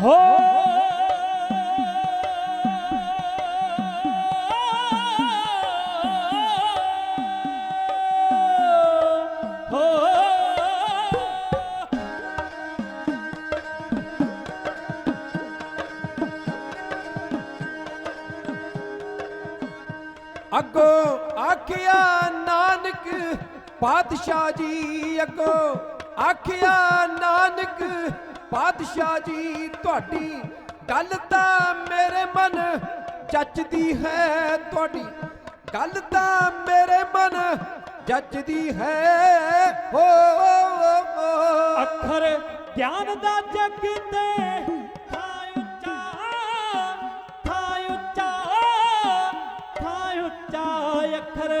ਹੋ ਹੋ ਆਖਿਆ ਨਾਨਕ ਪਾਤਸ਼ਾਹ ਜੀ ਅੱਗੋਂ ਆਖਿਆ ਨਾਨਕ ਪਾਤਸ਼ਾਹ ਜੀ, ਤੁਹਾਡੀ ਗੱਲ ਤਾਂ ਮੇਰੇ ਮਨ ਜੱਚਦੀ ਹੈ, ਤੁਹਾਡੀ ਗੱਲ ਤਾਂ ਮੇਰੇ ਮਨ ਜੱਚਦੀ ਹੈ। ਹੋ ਅੱਖਰ ਧਿਆਨ ਦਾ ਜਗ ਤੇ ਥਾਂ ਉੱਚਾ ਥਾਂ ਉੱਚਾ ਥਾਂ ਉੱਚਾ ਅੱਖਰ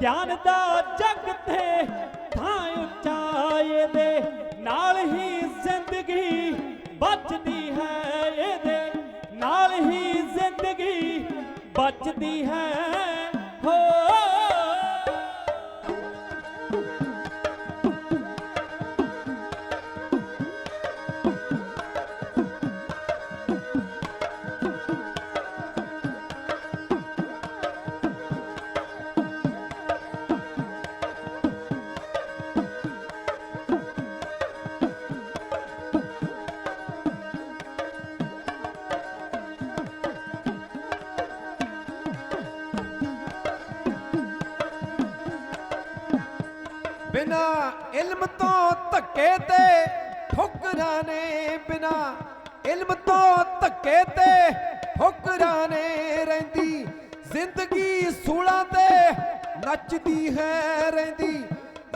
ਧਿਆਨ ਦਾ ਜਗ ਤੇ ਥਾਂ ਉੱਚਾ ਦੇ ਨਾਲ ਬਚਦੀ ਹੈ ਹੋ। ਬਿਨਾ ਇਲਮ ਤੋਂ ਧੱਕੇ ਤੇ ਠੋਕਰਾਂ ਨੇ, ਬਿਨਾ ਇਲਮ ਤੋਂ ਧੱਕੇ ਤੇ ਠੋਕਰਾਂ ਨੇ ਰਹਿੰਦੀ ਜ਼ਿੰਦਗੀ ਸੂਲਾਂ ਤੇ ਨੱਚਦੀ ਹੈ ਰਹਿੰਦੀ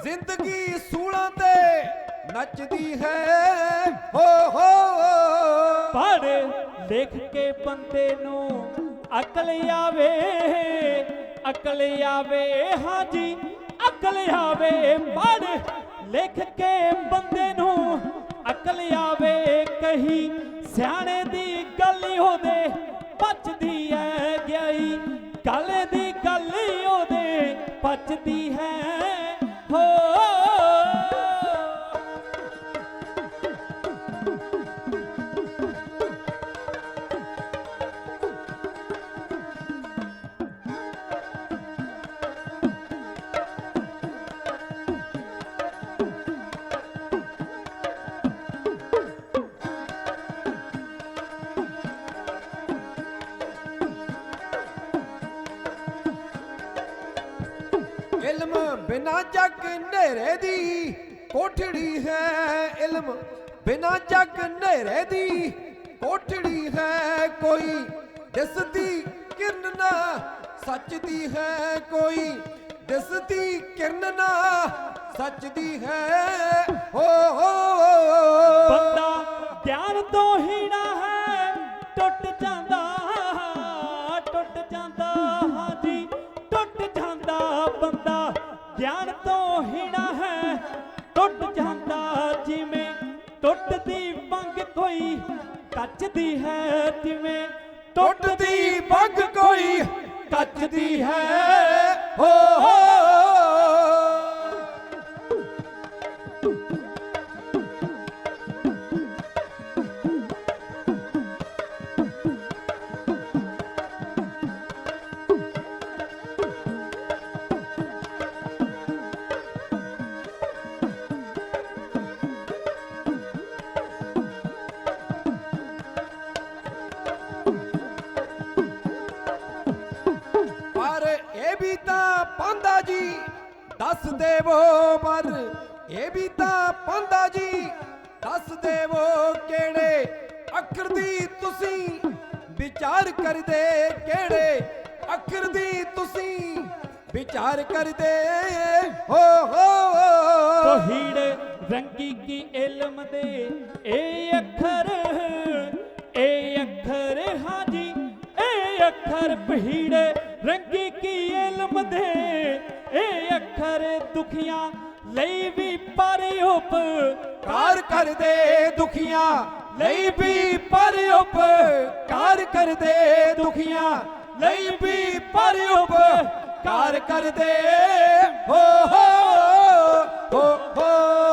ਜ਼ਿੰਦਗੀ ਸੂਲਾਂ ਤੇ ਨੱਚਦੀ ਹੈ। ਹੋ ਹੋ। ਪੜ ਲਿਖ ਕੇ ਬੰਦੇ ਨੂੰ ਅਕਲ ਆਵੇ ਅਕਲ ਆਵੇ, ਹਾਂਜੀ। ਅਕਲ ਆਵੇ ਪੜ ਲਿਖ ਕੇ ਬੰਦੇ ਨੂੰ ਅਕਲ ਆਵੇ ਕਹੀ, ਸਿਆਣੇ ਦੀ ਗੱਲ ਉਹਦੇ ਪਚਦੀ ਐ ਗਈ ਗੱਲ ਦੀ ਗੱਲ ਉਹਦੇ ਪਚਦੀ ਹੈ। ਹੋ ਇਲਮ ਬਿਨਾ ਜਗ ਹਨੇਰੇ ਦੀ ਕੋਠੜੀ ਹੈ, ਇਲਮ ਬਿਨਾ ਜਗ ਹਨੇਰੇ ਦੀ ਕੋਠੜੀ ਹੈ। ਕੋਈ ਦਿਸਦੀ ਕਿਰਨ ਨਾ ਸੱਚ ਦੀ ਹੈ, ਕੋਈ ਦਿਸਦੀ ਕਿਰਨ ਨਾ ਸੱਚ ਦੀ ਹੈ। ਕੱਚਦੀ ਹੈ ਜਿਵੇਂ ਟੁੱਟਦੀ ਪੱਗ ਕੋਈ ਕੱਚਦੀ ਹੈ ਹੋ ਹੋ ਦੱਸ ਦੇਵੋ ਪਰ ਇਹ ਵੀ ਤਾਂ ਪਾਂਦਾ ਜੀ। ਦੱਸ ਦੇਵੋ ਕਿਹੜੇ ਅੱਖਰ ਦੀ ਤੁਸੀਂ ਵਿਚਾਰ ਕਰਦੇ, ਕਿਹੜੇ ਅੱਖਰ ਦੀ ਤੁਸੀਂ ਵਿਚਾਰ ਕਰਦੇ। ਹੋ ਹੋ ਕੋਹੀੜ ਰੰਗੀ ਕੀ ਇਲਮ ਦੇ, ਇਹ ਅੱਖਰ ਇਹ ਅੱਖਰ, ਹਾਂਜੀ, ਇਹ ਅੱਖਰ। ਪਹੀੜ ਰੰਗੀ ਕੀ ਇਲਮ ਦੇ ਖਰ ਦੁਖੀਆਂ ਲਈ ਵੀ ਪਰ ਉਪਕਾਰ ਕਰਦੇ ਦੁਖੀਆਂ ਲਈ ਵੀ ਪਰ ਉਪਕਾਰ ਕਰਦੇ ਦੁਖੀਆਂ ਲਈ ਵੀ ਪਰ ਉਪਕਾਰ ਕਰਦੇ ਹੋ ਹੋ ਹੋ ਹੋ।